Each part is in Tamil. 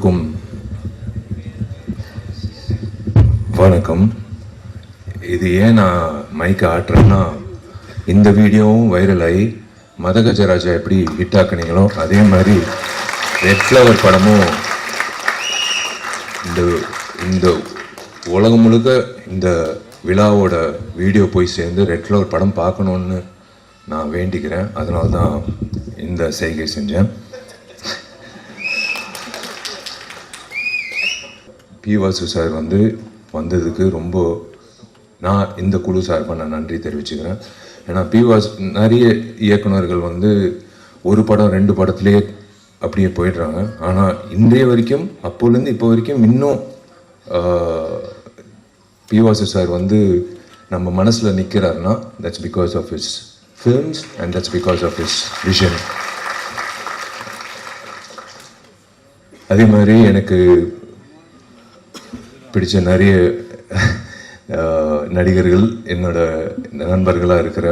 அனைவருக்கும் வணக்கம். இது ஏன் நான் மைக்கை ஆட்டுறேன்னா இந்த வீடியோவும் வைரல் ஆகி மதகஜராஜா எப்படி ஹிட் ஆக்குனீங்களோ அதே மாதிரி ரெட் ஃப்ளவர் படமும் இந்த இந்த உலகம் முழுக்க இந்த விழாவோட வீடியோ போய் சேர்ந்து ரெட் ஃப்ளவர் படம் பார்க்கணுன்னு நான் வேண்டிக்கிறேன். அதனால தான் இந்த செய்கை செஞ்சேன். பி வாசு சார் வந்து வந்ததுக்கு ரொம்ப நான் இந்த குழு சார்பாக நான் நன்றி தெரிவிச்சுக்கிறேன். ஏன்னா பி வாசு நிறைய இயக்குனர்கள் வந்து ஒரு படம் ரெண்டு படத்துலேயே அப்படியே போயிடுறாங்க. ஆனால் இன்றைய வரைக்கும் அப்போலேருந்து இப்போ வரைக்கும் இன்னும் பி வாசு சார் வந்து நம்ம மனசில் நிற்கிறாருன்னா that's because of his films and that's because of his vision அதே மாதிரி எனக்கு பிடிச்ச நிறைய நடிகர்கள் என்னோட நண்பர்களாக இருக்கிற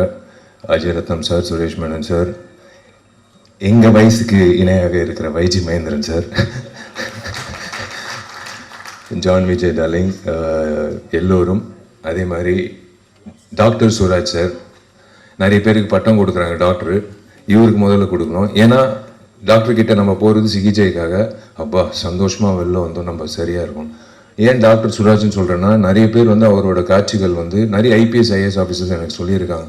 அஜய் ரத்னம் சார் சுரேஷ் மேனன் சார் எங்கள் வயசுக்கு இணையாக இருக்கிற Y G Mahendran sir John Vijay darling எல்லோரும் அதே மாதிரி டாக்டர் சூராஜ் சார் நிறைய பேருக்கு பட்டம் கொடுக்குறாங்க டாக்டரு. இவருக்கு முதல்ல கொடுக்கணும். ஏன்னா டாக்டர்கிட்ட நம்ம போகிறது சிகிச்சைக்காக. அப்பா சந்தோஷமாக வெளில வந்தோம். நம்ம சரியாக இருக்கும். ஏன் டாக்டர் சுராஜ்னு சொல்கிறேன்னா நிறைய பேர் வந்து அவரோட காட்சிகள் வந்து நிறைய ஐபிஎஸ் ஐஏஎஸ் ஆஃபீஸர்ஸ் எனக்கு சொல்லியிருக்காங்க.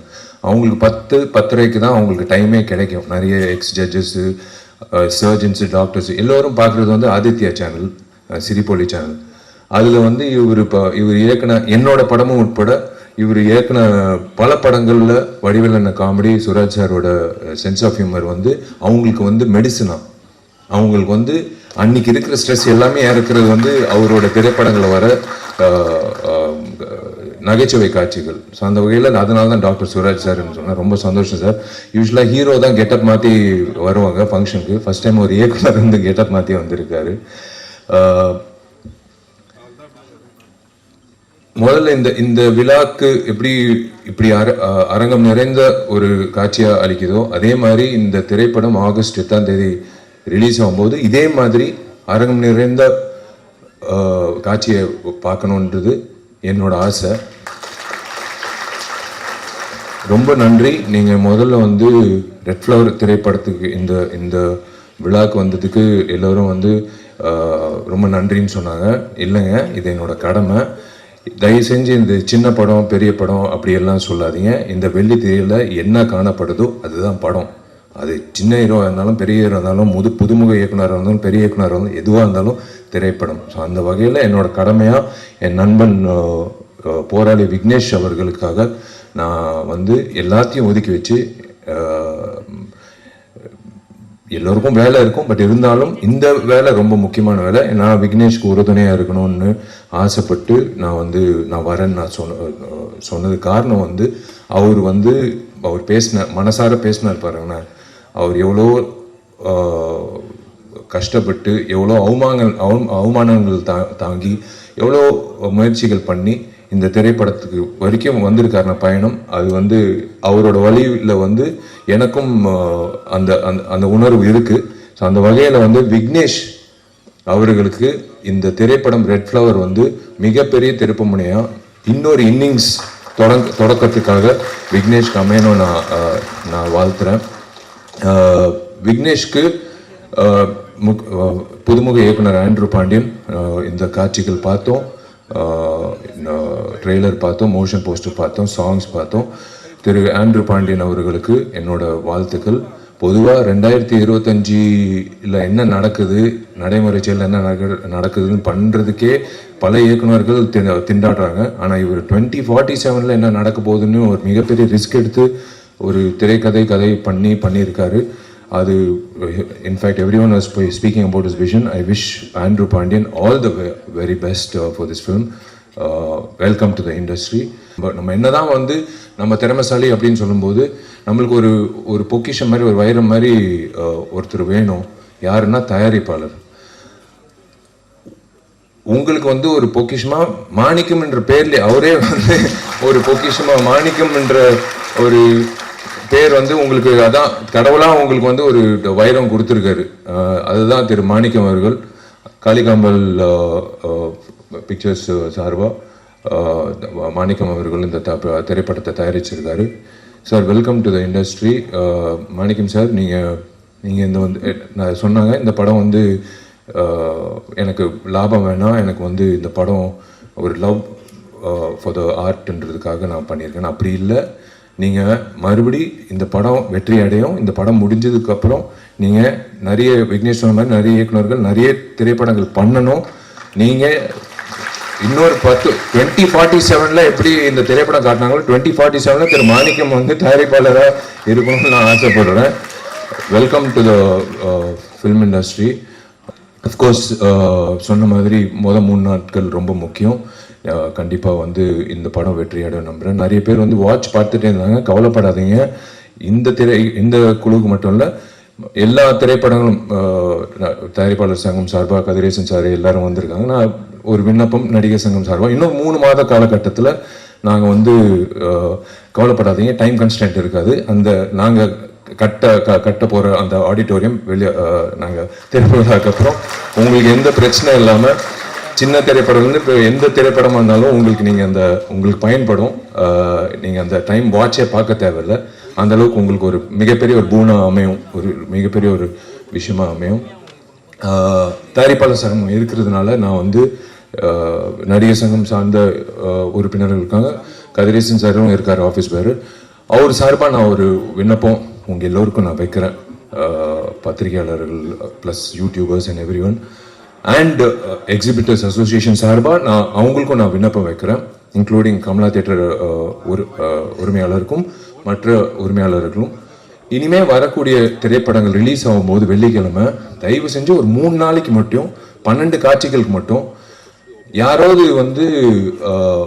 அவங்களுக்கு பத்து பத்தரைக்கு தான் அவங்களுக்கு டைமே கிடைக்கும். நிறைய எக்ஸ் ஜட்ஜஸ்ஸு சர்ஜன்ஸு டாக்டர்ஸ் எல்லோரும் பார்க்குறது வந்து ஆதித்யா சேனல் சிரிப்பொலி சேனல் அதில் வந்து இவர் இப்போ இவர் இயக்குன என்னோட படமும் உட்பட இவர் இயக்குன பல படங்களில் வடிவேலண்ண காமெடி சுராஜ் சாரோட சென்ஸ் ஆஃப் ஹியூமர் வந்து அவங்களுக்கு வந்து மெடிசனாக அவங்களுக்கு வந்து அன்னைக்கு இருக்கிற ஸ்ட்ரெஸ் எல்லாமே இருக்கிறது வந்து அவரோட திரைப்படங்களில் வர நகைச்சுவை காட்சிகள். ஸோ அந்த வகையில் அதனால தான் டாக்டர் சுராஜ் சார்னு சொன்னேன் ரொம்ப சந்தோஷம் சார் யூஸ்வலாக ஹீரோ தான் கெட்டப் மாற்றி வருவாங்க ஃபங்க்ஷனுக்கு ஃபஸ்ட் டைம் ஒரு இயக்குனர் வந்து கெட்டப் மாற்றி வந்திருக்காரு. ஆஹ், முதல்ல இந்த இந்த விழாக்கு எப்படி இப்படி அர அஹ் அரங்கம் நிறைந்த ஒரு காட்சியா அளிக்குதோ அதே மாதிரி இந்த திரைப்படம் ஆகஸ்ட் எட்டாம் தேதி ரிலீஸ் ஆகும்போது இதே மாதிரி அரங்கம் நிறைந்த காட்சியை பார்க்கணுன்றது என்னோட ஆசை. ரொம்ப நன்றி. நீங்கள் முதல்ல வந்து ரெட் ஃப்ளவர் திரைப்படத்துக்கு இந்த இந்த விழாக்கு வந்ததுக்கு எல்லோரும் வந்து ரொம்ப நன்றின்னு சொன்னாங்க. இல்லைங்க இது என்னோட கடமை. தயவு செஞ்சு இந்த சின்ன படம் பெரிய படம் அப்படியெல்லாம் சொல்லாதீங்க. இந்த வெள்ளி திரையில் என்ன காணப்படுதோ அதுதான் படம். அது சின்ன ஹீரோ இருந்தாலும் பெரிய ஹீரோ இருந்தாலும் முது புதுமுக இயக்குனராக இருந்தாலும் பெரிய இயக்குனராக இருந்தாலும் எதுவாக இருந்தாலும் திரைப்படம். ஸோ அந்த வகையில் என்னோடய கடமையாக என் நண்பன் போராளி விக்னேஷ் அவர்களுக்காக நான் வந்து எல்லாத்தையும் ஒதுக்கி வச்சு எல்லோருக்கும் வேலை இருக்கும். பட் இருந்தாலும் இந்த வேலை ரொம்ப முக்கியமான வேலை. நான் விக்னேஷ்க்கு உறுதுணையாக இருக்கணும்னு ஆசைப்பட்டு நான் வந்து நான் வரேன்னு நான் சொன்ன சொன்னது காரணம் வந்து அவர் வந்து அவர் பேசின மனசார பேசினார் பாருங்கண்ணா அவர் எவ்வளோ கஷ்டப்பட்டு எவ்வளோ அவமானங்கள் அவ- அவமானங்கள் தா தாங்கி எவ்வளோ முயற்சிகள் பண்ணி இந்த திரைப்படத்துக்கு வரைக்கும் வந்திருக்காருன பயணம். அது வந்து அவரோட வழியில் வந்து எனக்கும் அந்த அந்த அந்த உணர்வு இருக்குது ஸோ அந்த வகையில் வந்து விக்னேஷ் அவர்களுக்கு இந்த திரைப்படம் ரெட் ஃப்ளவர் வந்து மிகப்பெரிய திருப்பமுனையாக இன்னொரு இன்னிங்ஸ் தொடங்க தொடக்கத்துக்காக விக்னேஷ் அமையணும் நான் நான் வாழ்த்துறேன். விக்னேஷ்க்கு முக்- புதுமுக இயக்குனர் ஆண்ட்ரூ பாண்டியன் இந்த காட்சிகள் பார்த்தோம். ட்ரெய்லர் பார்த்தோம் மோஷன் போஸ்டர் பார்த்தோம் சாங்ஸ் பார்த்தோம். திரு ஆண்ட்ரூ பாண்டியன் அவர்களுக்கு என்னோட வாழ்த்துக்கள். பொதுவாக ரெண்டாயிரத்தி இருபத்தஞ்சில் என்ன நடக்குது நடைமுறை செயல் என்ன நடக்குதுன்னு பண்ணுறதுக்கே பல இயக்குனர்கள் தி- திண்டாடுறாங்க. ஆனால் இவர் டுவெண்ட்டி ஃபார்ட்டி செவனில் என்ன நடக்க போகுதுன்னு ஒரு மிகப்பெரிய ரிஸ்க் எடுத்து ஒரு திரைக்கதை கதை பண்ணி பண்ணியிருக்காரு. அது in fact every one was speaking about is vision I wish Andrew Pandian all the very best for this film welcome to the industry but நம்ம என்ன தான் வந்து நம்ம திறமைசாலி அப்படின்னு சொல்லும்போது நம்மளுக்கு ஒரு ஒரு பொக்கிஷம் மாதிரி ஒரு வைரம் மாதிரி uh, ஒருத்தர் வேணும். யாருன்னா தயாரிப்பாளர். உங்களுக்கு வந்து ஒரு பொக்கிஷமா மாணிக்கம் என்ற பேர்ல அவரே வந்து ஒரு பொக்கிஷமா மாணிக்கம் என்ற ஒரு பேர் வந்து உங்களுக்கு அதான் கடவுளாக உங்களுக்கு வந்து ஒரு வைரம் கொடுத்துருக்காரு. அதுதான் திரு மாணிக்கம் அவர்கள் காளிகாம்பல் பிக்சர்ஸ் சார்பாக மாணிக்கம் அவர்கள் இந்த திரைப்படத்தை தயாரிச்சிருக்காரு. Sir welcome to the industry Manickam sir நீங்கள் நீங்கள் இந்த வந்து நான் சொன்னாங்க இந்த படம் வந்து எனக்கு லாபம் வேணாம் எனக்கு வந்து இந்த படம் ஒரு லவ் ஃபார் த ஆர்ட்ன்றதுக்காக நான் பண்ணியிருக்கேன். அப்படி இல்லை. நீங்கள் மறுபடி இந்த படம் வெற்றி அடையும். இந்த படம் முடிஞ்சதுக்கப்புறம் நீங்கள் நிறைய விக்னேஷ் மாதிரி நிறைய இயக்குனர்கள் நிறைய திரைப்படங்கள் பண்ணணும். நீங்கள் இன்னொரு பத்து டுவெண்ட்டி ஃபார்ட்டி செவனில் எப்படி இந்த திரைப்படம் காட்டினாங்களோ டுவெண்ட்டி ஃபார்ட்டி செவனில் திரு மாணிக்கம் வந்து தயாரிப்பாளராக இருக்கணும்னு நான் ஆசைப்படுறேன். Welcome to the film industry of course சொன்ன மாதிரி மொதல் மூணு நாட்கள் ரொம்ப முக்கியம். கண்டிப்பாக வந்து இந்த படம் வெற்றியடைய நம்புகிறேன் நிறைய பேர் வந்து வாட்ச் பார்த்துட்டே இருந்தாங்க. கவலைப்படாதீங்க. இந்த திரை இந்த குழுவுக்கு மட்டும் இல்லை எல்லா திரைப்படங்களும் தயாரிப்பாளர் சங்கம் சார்பாக கதிரேசன் சார் எல்லாரும் வந்திருக்காங்க. நான் ஒரு விண்ணப்பம் நடிகர் சங்கம் சார்பாக இன்னும் மூணு மாத காலகட்டத்தில் நாங்கள் வந்து கவலைப்படாதீங்க. டைம் கன்ஸ்டன்ட் இருக்காது. அந்த நாங்கள் கட்ட க- கட்ட போகிற அந்த ஆடிட்டோரியம் வெளியே நாங்கள் திறப்பதற்கு அப்புறம் உங்களுக்கு எந்த பிரச்சனை இல்லாமல் சின்ன திரைப்படம் வந்து இப்போ எந்த திரைப்படமாக இருந்தாலும் உங்களுக்கு நீங்கள் அந்த உங்களுக்கு பயன்படும். நீங்கள் அந்த டைம் வாட்சே பார்க்க தேவையில்ல. அந்தளவுக்கு உங்களுக்கு ஒரு மிகப்பெரிய ஒரு பூனாக அமையும். ஒரு மிகப்பெரிய ஒரு விஷயமா அமையும். தயாரிப்பாளர் சங்கம் இருக்கிறதுனால நான் வந்து நடிகர் சங்கம் சார்ந்த உறுப்பினர்கள் இருக்காங்க. கதிரேசன் சாரும் இருக்கார் ஆஃபீஸ் பேர் அவர் சார்பாக நான் ஒரு விண்ணப்பம் உங்கள் எல்லோருக்கும் நான் வைக்கிறேன். பத்திரிகையாளர்கள் plus YouTubers and every one and exhibitors association சார்பாக நான் அவங்களுக்கும் நான் விண்ணப்பம் வைக்கிறேன். இன்க்ளூடிங் கமலா தேட்டர் uh, ஒரு uh, உரிமையாளருக்கும் மற்ற உரிமையாளர்களும். இனிமே வரக்கூடிய திரைப்படங்கள் ரிலீஸ் ஆகும்போது வெள்ளிக்கிழமை தயவு செஞ்சு ஒரு மூணு நாளைக்கு மட்டும் பன்னெண்டு காட்சிகளுக்கு மட்டும் யாராவது வந்து uh,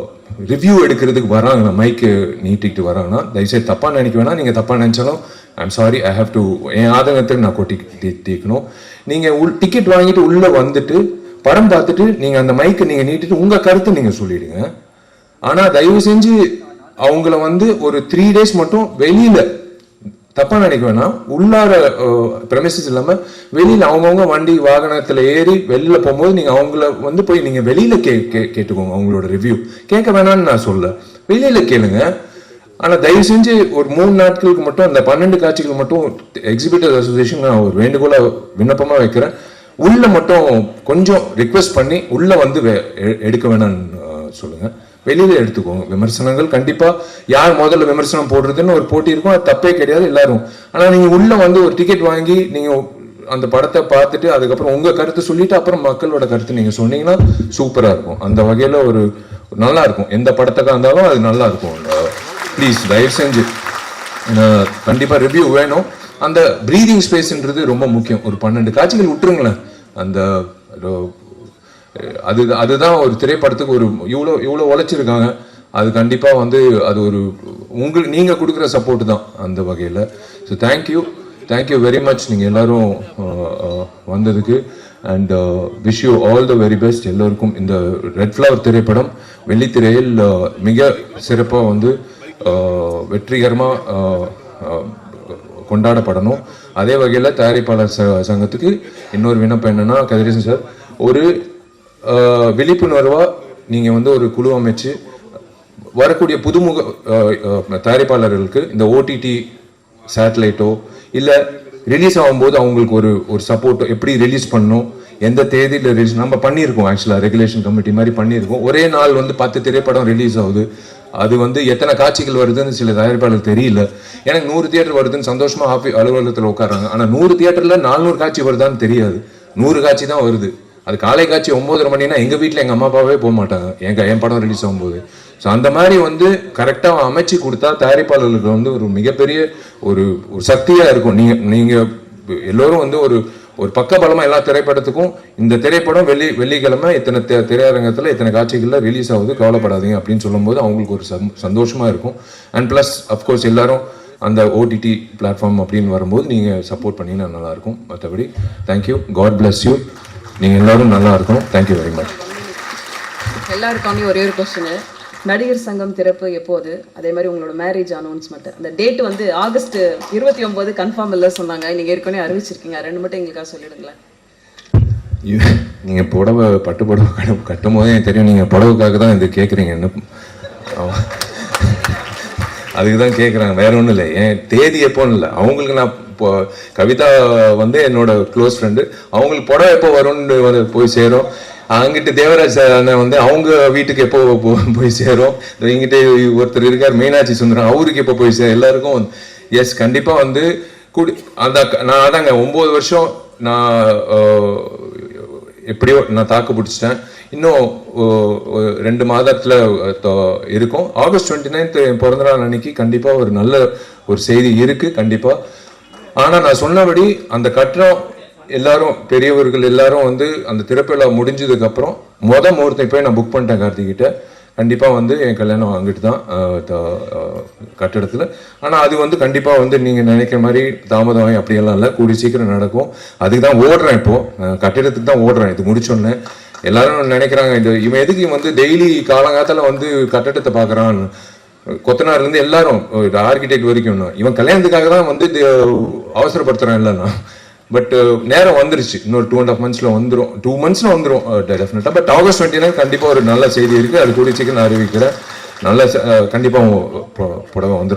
ரிவ்யூ எடுக்கிறதுக்கு வராங்கன்னா மைக்கு நீட்டிக்கிட்டு வராங்கன்னா தயவுசெய்து தப்பாக நினைக்க வேணாம். நீங்கள் தப்பாக நினச்சாலும் I'm sorry I have to என் ஆதங்கத்தில் நான் கொட்டி தீ- தீர்க்கணும் உள் டிக்கெட் வாங்கிட்டு உள்ளே வந்துட்டு படம் பார்த்துட்டு நீங்கள் அந்த மைக்கை நீங்கள் நீட்டிட்டு உங்கள் கருத்தை நீங்கள் சொல்லிடுங்க. ஆனால் தயவு செஞ்சு அவங்கள வந்து ஒரு த்ரீ டேஸ் மட்டும் வெளியில் தப்பாக நினைக்க வேணாம். உள்ளார பிரமிசஸ் இல்லாமல் வெளியில் அவங்கவுங்க வண்டி வாகனத்தில் ஏறி வெளியில் போகும்போது நீங்கள் அவங்கள வந்து போய் நீங்கள் வெளியில் கே கே- கேட்டுக்கோங்க அவங்களோட ரிவ்யூ கேட்க வேணாம்னு நான் சொல்ல. வெளியில் கேளுங்க. ஆனால் தயவு செஞ்சு ஒரு மூணு நாட்களுக்கு மட்டும் அந்த பன்னெண்டு காட்சிகள் மட்டும் எக்ஸிபிட்டர் அசோசியேஷன் நான் ஒரு வேண்டுகோளாக விண்ணப்பமாக வைக்கிறேன். உள்ள மட்டும் கொஞ்சம் ரிக்வெஸ்ட் பண்ணி உள்ள வந்து வே- எ- எடுக்க வேணாம்னு சொல்லுங்கள் வெளியில் எடுத்துக்கோங்க. விமர்சனங்கள் கண்டிப்பாக யார் முதல்ல விமர்சனம் போடுறதுன்னு ஒரு போட்டி இருக்கும். அது தப்பே கிடையாது எல்லாரும். ஆனால் நீங்கள் உள்ள வந்து ஒரு டிக்கெட் வாங்கி நீங்கள் அந்த படத்தை பார்த்துட்டு அதுக்கப்புறம் உங்கள் கருத்து சொல்லிட்டு அப்புறம் மக்களோட கருத்து நீங்கள் சொன்னீங்கன்னா சூப்பராக இருக்கும். அந்த வகையில் ஒரு நல்லா இருக்கும். எந்த படத்துக்காக இருந்தாலும் அது நல்லா இருக்கும். ப்ளீஸ் தயவு செஞ்சு. ஏன்னா, ரிவ்யூ வேணும். அந்த ப்ரீதிங் ஸ்பேஸ்ன்றது ரொம்ப முக்கியம். ஒரு பன்னெண்டு காட்சிகள் விட்டுருங்களேன். அந்த அது அதுதான் ஒரு திரைப்படத்துக்கு ஒரு இவ்வளோ இவ்வளோ உழைச்சிருக்காங்க. அது கண்டிப்பாக வந்து அது ஒரு உங்களுக்கு நீங்கள் கொடுக்குற சப்போர்ட் தான் அந்த வகையில். So thank you thank you very much நீங்கள் எல்லோரும் வந்ததுக்கு. And wish you all the very best எல்லோருக்கும் இந்த ரெட் ஃப்ளவர் திரைப்படம் வெள்ளித்திரையில் மிக சிறப்பாக வந்து வெற்றிகரமாக கொண்டாடப்படணும். அதே வகையில் தயாரிப்பாளர் ச- சங்கத்துக்கு இன்னொரு விண்ணப்பம் என்னன்னா கதிரேசன் சார் ஒரு விழிப்புணர்வாக நீங்கள் வந்து ஒரு குழு அமைச்சு வரக்கூடிய புதுமுக தயாரிப்பாளர்களுக்கு இந்த ஓடிடி சேட்டலைட்டோ இல்லை ரிலீஸ் ஆகும்போது அவங்களுக்கு ஒரு ஒரு சப்போர்ட்டோ எப்படி ரிலீஸ் பண்ணணும் எந்த தேதியில் ரிலீஸ் நம்ம பண்ணியிருக்கோம் ஆக்சுவலாக ரெகுலேஷன் கமிட்டி மாதிரி பண்ணியிருக்கோம். ஒரே நாள் வந்து பத்து திரைப்படம் ரிலீஸ் ஆகுது. அது வந்து எத்தனை காட்சிகள் வருதுன்னு சில தயாரிப்பாளர் தெரியல. எனக்கு நூறு தியேட்டர் வருதுன்னு சந்தோஷமா ஆஃபி அலுவலகத்தில் உட்காராங்க ஆனால் நூறு தியேட்டர்ல நானூறு காட்சி வருதான்னு தெரியாது. நூறு காட்சி தான் வருது. அது காலை காட்சி ஒன்பதரை மணினா எங்கள் வீட்டில் எங்கள் அம்மா அப்பாவே போக மாட்டாங்க. எங்க என் படம் ரிலீஸ் ஆகும்போது. ஸோ அந்த மாதிரி வந்து கரெக்டாக அமைச்சு கொடுத்தா தயாரிப்பாளர்களுக்கு வந்து ஒரு மிகப்பெரிய ஒரு ஒரு சக்தியாக இருக்கும். நீங்கள் நீங்கள் எல்லோரும் வந்து ஒரு ஒரு பக்க பலமாக எல்லா திரைப்படத்துக்கும் இந்த திரைப்படம் வெள்ளி வெள்ளிக்கிழமை இத்தனை திரையரங்கத்தில் இத்தனை காட்சிகளில் ரிலீஸ் ஆகுது கவலைப்படாதீங்க அப்படின்னு சொல்லும்போது அவங்களுக்கு ஒரு சந்தோஷமாக இருக்கும். அண்ட் ப்ளஸ் அஃப்கோர்ஸ் எல்லாரும் அந்த ஓடிடி பிளாட்ஃபார்ம் அப்படின்னு வரும்போது நீங்கள் சப்போர்ட் பண்ணீங்கன்னா நல்லாயிருக்கும். மற்றபடி தேங்க்யூ காட் பிளஸ் யூ நீங்கள் எல்லாரும் நல்லா இருக்கணும். தேங்க்யூ வெரி மச் எல்லாருக்காண்டி ஒரே ஒரு கொஸ்டின் நடிகர் சங்கம் திறப்பு எப்போது? அதே மாதிரி உங்களோட மேரேஜ் அனௌன்ஸ்மெண்ட் அந்த டேட் வந்து ஆகஸ்ட் இருபத்தி ஒன்பது கன்ஃபார்ம் இல்லை சொன்னாங்க. நீங்க ஏற்கனவே அறிவிச்சிருக்கீங்க. ரெண்டு மட்டும் எங்களுக்காக சொல்லிடுங்களேன். இது- நீங்க புடவை பட்டு புடவை கட்டும் கட்டும் போதே எனக்கு தெரியும் நீங்க புடவைக்காக தான் இது கேட்குறீங்கன்னு அதுக்கு தான் கேட்குறாங்க வேற ஒன்றும் இல்லை. என் தேதி எப்போன்னு இல்லை. அவங்களுக்கு நான் இப்போ கவிதா வந்து என்னோட க்ளோஸ் ஃப்ரெண்டு அவங்களுக்கு புடவை எப்போ வரும்னு வந்து போய் சேரும். அங்கிட்டு தேவராஜ் அண்ணன் வந்து அவங்க வீட்டுக்கு எப்போ போய் சேரும்? இங்கிட்ட ஒருத்தர் இருக்கார் மீனாட்சி சுந்தரம். அவருக்கு எப்போ போய் சேரும்? எல்லாருக்கும் எஸ் கண்டிப்பாக வந்து குடி அந்த நான் அதாங்க ஒம்பது வருஷம் நான் எப்படியோ நான் தாக்கு பிடிச்சிட்டேன். இன்னும் ரெண்டு மாதத்தில் இருக்கும். ஆகஸ்ட் டுவெண்ட்டி நைன்த் என் பிறந்தநாள் அன்னைக்கு கண்டிப்பாக ஒரு நல்ல ஒரு செய்தி இருக்குது கண்டிப்பாக ஆனால் நான் சொன்னபடி அந்த கட்டணம் எல்லாரும் பெரியவர்கள் எல்லாரும் வந்து அந்த திறப்பிழா முடிஞ்சதுக்கு அப்புறம் மொதல் முகூர்த்தம் போய் நான் புக் பண்ணிட்டேன் கார்த்திகிட்ட. கண்டிப்பாக வந்து என் கல்யாணம் அங்கிட்டு தான் கட்டடத்தில். ஆனால் அது வந்து கண்டிப்பாக வந்து நீங்கள் நினைக்கிற மாதிரி தாமதம் ஆகி அப்படியெல்லாம் இல்லை. கூடி சீக்கிரம் நடக்கும். அதுக்கு தான் ஓடுறேன் இப்போது கட்டிடத்துக்கு தான் ஓடுறேன். இது முடிச்சோன்னே எல்லாரும் நினைக்கிறாங்க இது இவன் எதுக்கு இவன் வந்து டெய்லி காலங்காலத்தில் வந்து கட்டடத்தை பார்க்குறான் கொத்தனார்லேருந்து எல்லாரும் ஆர்கிடெக்ட் வரைக்கும் இவன் கல்யாணத்துக்காக தான் வந்து அவசரப்படுத்துகிறான் இல்லைண்ணா பட் uh, நேரம் வந்துருச்சு. இன்னொரு டூ அண்ட் ஆஃப் மந்த்ஸில் வந்துடும் டூ மந்த்ஸில் வந்துடும் டெஃபினட்டாக பட் ஆகஸ்ட் டுவெண்ட்டி நைன் கண்டிப்பாக ஒரு நல்ல செய்தி இருக்குது அது கூடிய சீக்கிரம் நான் அறிவிக்கிறேன். நல்ல கண்டிப்பாக புடவை வந்துரும்.